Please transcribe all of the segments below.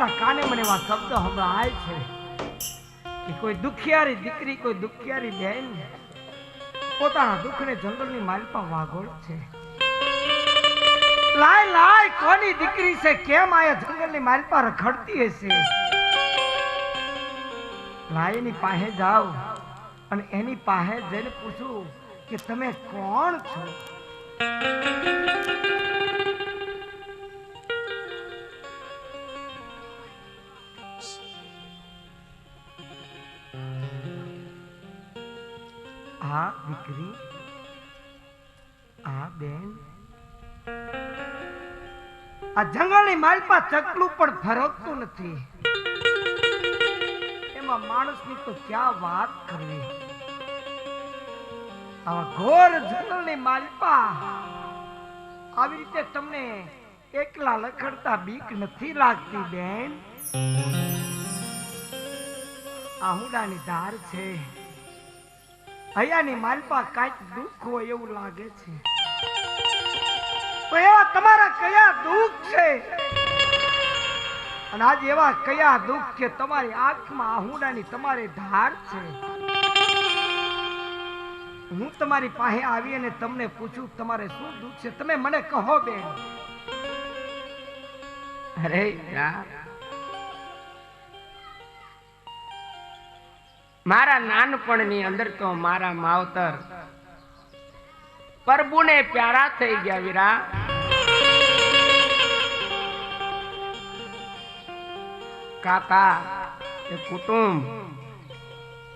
આજ મારા કાને મને એવા શબ્દ સંભળાય છે કે કોઈ દુખિયારી દીકરી, કોઈ દુખિયારી બહેન પોતાના દુઃખને જંગલની માલપા વાગોળ છે. લાય લાય, કોની દીકરી છે? કેમ આયા જંગલની માલપા રખડતી હશે? લાય, એની પાસે જાઓ અને એની પાસે જઈને પૂછું કે તમે કોણ છો? આ દીકરી, આ બેન. આ જંગલની માલપા ચકલું પણ ફરકતું નથી. એમાં માણસની તો ક્યાં વાત કરવી? આવા ઘોર જંગલની માલપા આવી રીતે તમને એકલા લખડતા બીક નથી લાગતી, બેન. આ હુડાની ધાર છે. હૈયાની માલપા કાંઈક દુઃખ હોય એવું લાગે છે. તો એવા તમારા કયા દુઃખ છે? અને આજ એવા કયા દુઃખ કે તમારી આંખમાં આહુડાની તમારી ધાર છે? હું તમારી પાસે આવી અને તમને પૂછું તમારે શું દુઃખ છે? તમે મને કહો બેન. અરે યા. મારા નાનપણની અંદર તો મારા માવતર પ્રભુને પ્યારા થઈ ગયા વીરા. કાકા એ કુટુંબ,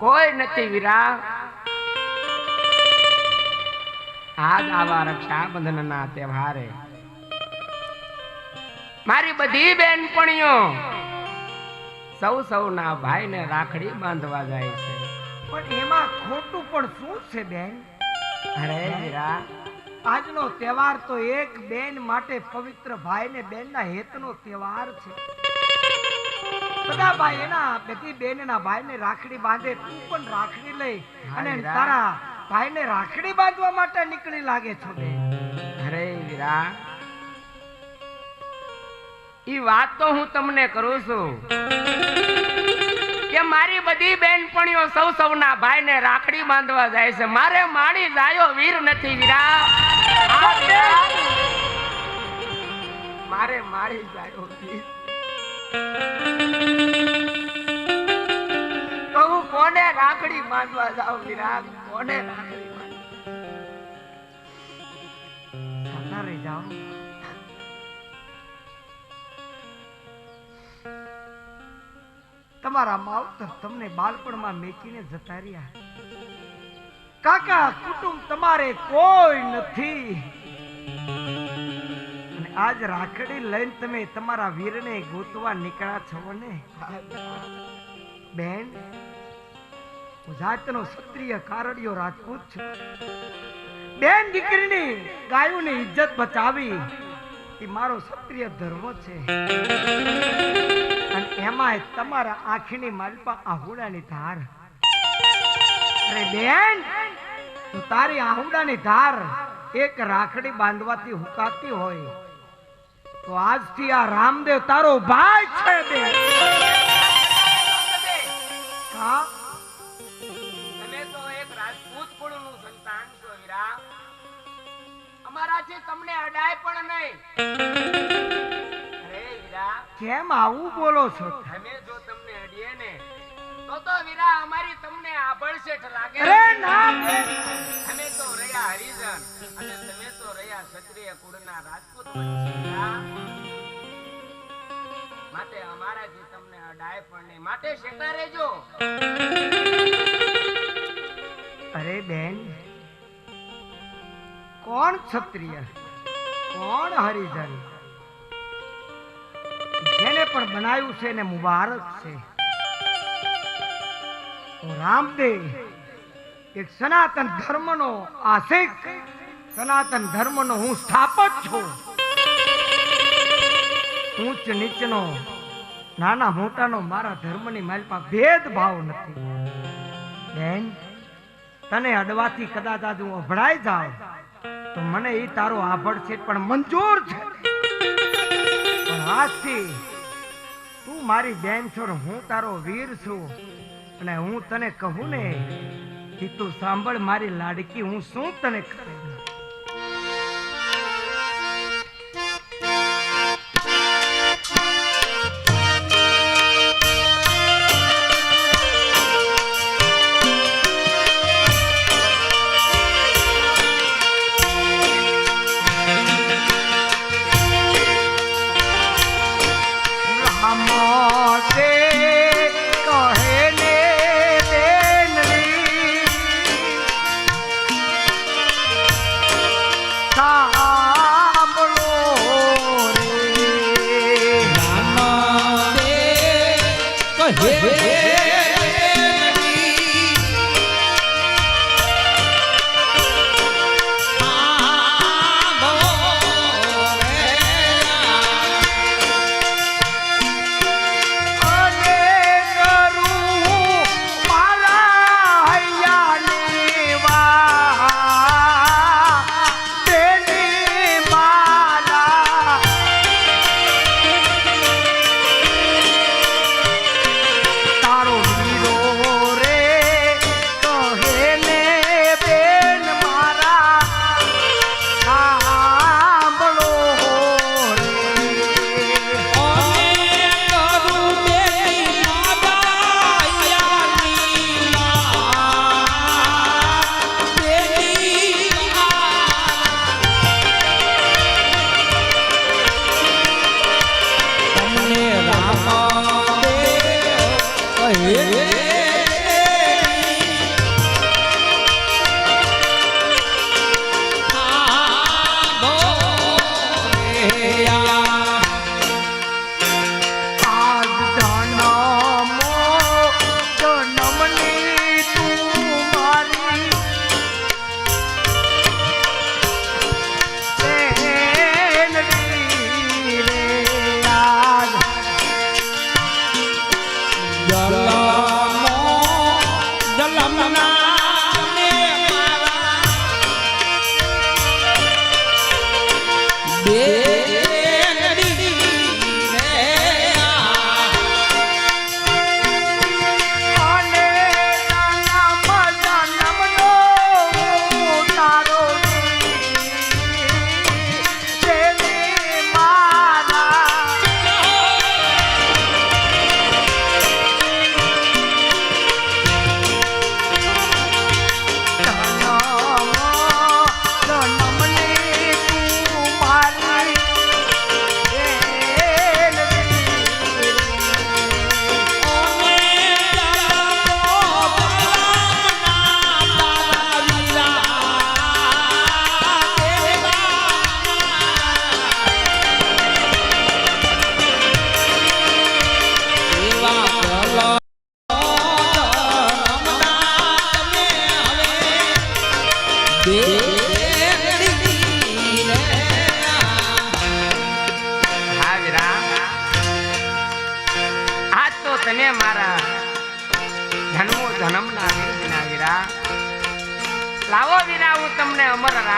કોઈ નથી વીરા. આજ આવા રક્ષાબંધનના તહેવારે મારી બધી બેનપણીઓ સૌ સૌના ભાઈને રાખડી બાંધવા જાય છે. પણ એમાં ખોટું પણ શું છે બેન? અરે વીરા આજનો તહેવાર તો એક બેન માટે પવિત્ર ભાઈ ને બેન ના હેતનો તહેવાર છે. બધા ભાઈ એના બધી બેન ના ભાઈ ને રાખડી બાંધે તું પણ રાખડી લઈ અને તારા ભાઈ ને રાખડી બાંધવા માટે નીકળી લાગે છો બેન. અરે વીરા ઈ વાત તો હું તમને કરું છું કે મારી બધી બેનપણીઓ સૌ સૌના ભાઈને રાખડી બાંધવા જાય છે. મારે માડી જાયો વીર નથી વીરા. મારે માડી જાયો તો હું કોને રાખડી બાંધવા જાઉં વીરા? કોને રાખડી બાંધવા જાઓ. તમારા માવતર તમને બાળપણમાં મેકીને જતા રહ્યા. કાકા, કુટુંબ તમારે કોઈ નથી. આજ રાખડી લઈને તમે તમારા વીરને ગોતવા નીકળ્યા છો ને? બેન, હું જાતનો ક્ષત્રિય કારડિયો રાજપૂત છું. બેન દીકરીની ગાયોની ઇજ્જત બચાવી. એ મારો ક્ષત્રિય ધર્મ છે. એમાંય તમારા આંખની માલપા આહુડાની ધાર. અરે બેન તારી આહુડાની ધાર એક રાખડી બાંધવાથી હુકાતી હોય. તો આજથી આ રામદેવ તારો ભાઈ છે બેન. હા? તમે સંતાન છો વીરા અમારાથી તમને અડાય પણ નહીં. કેમ આવું બોલો છો. તમે જો તમને અડીએ ને તો તો વીરા અમારી તમને આભળશેઠ લાગે. અરે ના. અમે તો રહ્યા હરિજન અને તમે તો રહ્યા ક્ષત્રિય કુળના રાજપૂત. માટે અમારાથી તમને અડાય પણ નહીં. માટે શેતા રહેજો. અરે બેન કોણ ક્ષત્રિય? કોણ હરિજન? જેને પણ બનાવ્યું છે એને મુબારક છે. રામદેવ, એક સનાતન ધર્મનો આશિક, સનાતન ધર્મનો હું સ્થાપક છું. ઊંચ નીચનો, નાના મોટાનો મારા ધર્મની માલમાં ભેદભાવ નથી. બેન, તને અડવાથી કદાચ આજ હું અભડાઈ જાવ તો મને એ તારો આભડ છે પણ મંજૂર છે. પણ આજથી મારી બેન છું હું તારો વીર છું. અને હું તને કહું ને તું સાંભળ મારી લાડકી, હું શું તને કરે?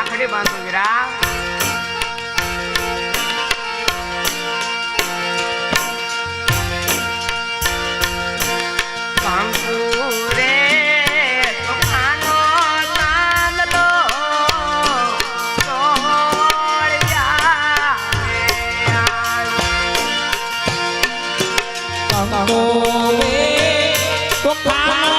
રાખડી બાંધું વીરા Oh, oh, oh, oh, oh, oh, oh, oh,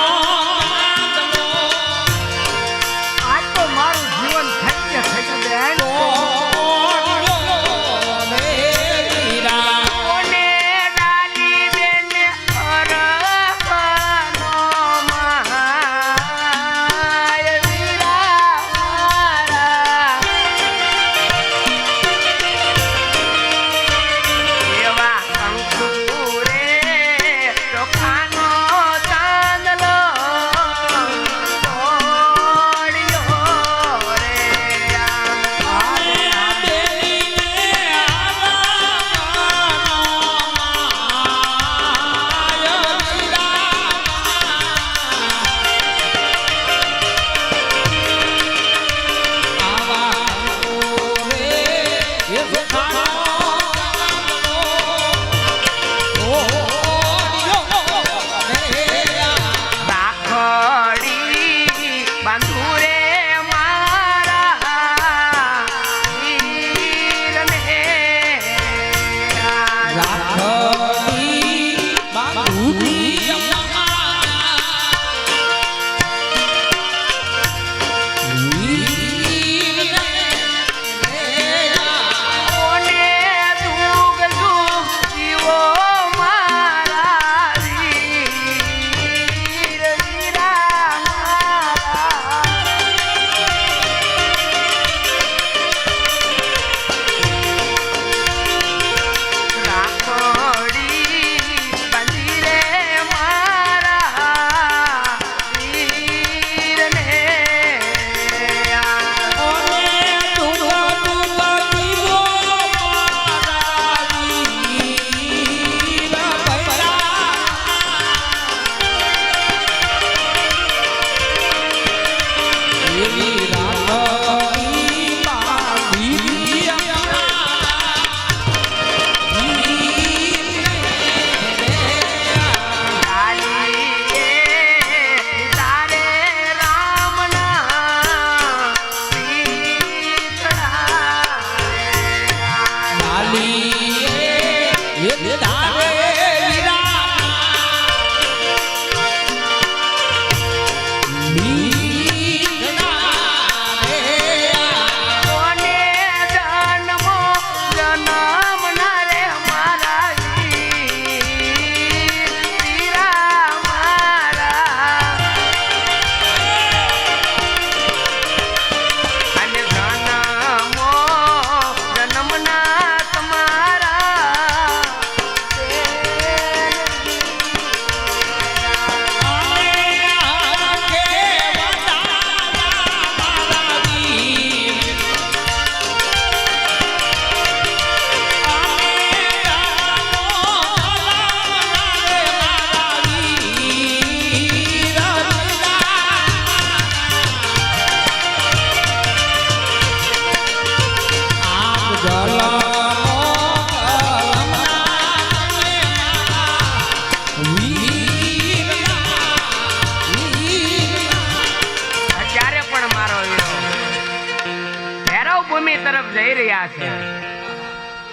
રહ્યા છે.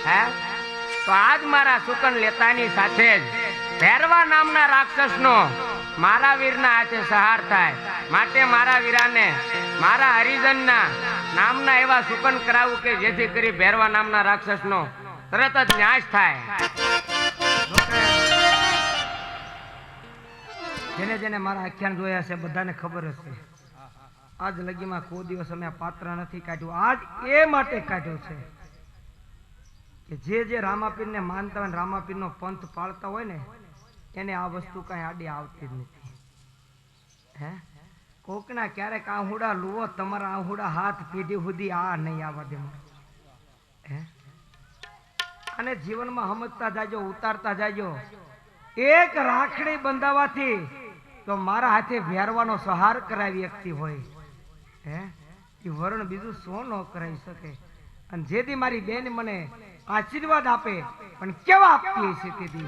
હે? તો આજ મારા સુકન લેતાની સાથે જ ભેરવા નામના રાક્ષસનો મારા વીરના હાથે સહાર થાય. માટે મારા વીરાને મારા હરિજનના નામના એવા સુકન કરાવું કે જેથી કરી ભેરવા નામના રાક્ષસનો તરત જ ન્યાશ થાય. જેને જેને મારા આખ્યાન જોયા છે, બધાને ખબર હશે. આજ લગીમાં કોઈ દિવસ અમે પાત્ર નથી કાઢ્યું. આજ એ માટે કાઢ્યું છે કે જે જે રામાપીરને માનતા હોય રામાપીરનો પંથ પાળતા હોય ને, એને આ વસ્તુ કાંઈ આડી આવતી જ નથી. હે? કોકના ક્યારેક આહુડા લુવો, તમારા આહુડા હાથ પીઢી સુધી આ નહીં આવવા દે હે? અને જીવનમાં સમજતા જાજો, ઉતારતા જાજો. એક રાખડી બંધાવાથી તો મારા હાથે વ્યારવાનો સહાર કરાવી શકતી હોય. હે? એ વરણ બીજું શું ન કરાવી શકે? અને જેથી મારી બેન મને આશીર્વાદ આપે, પણ કેવા આપતી હશે તેથી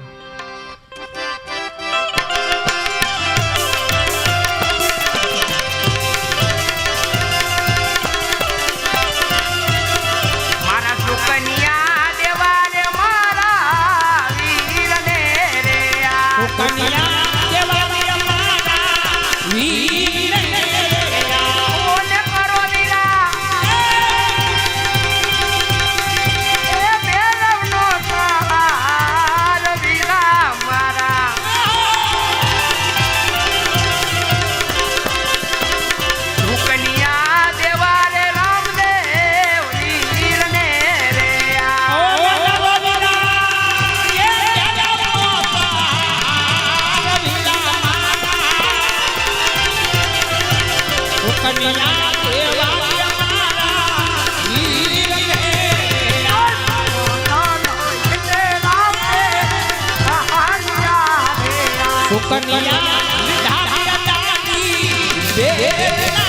É.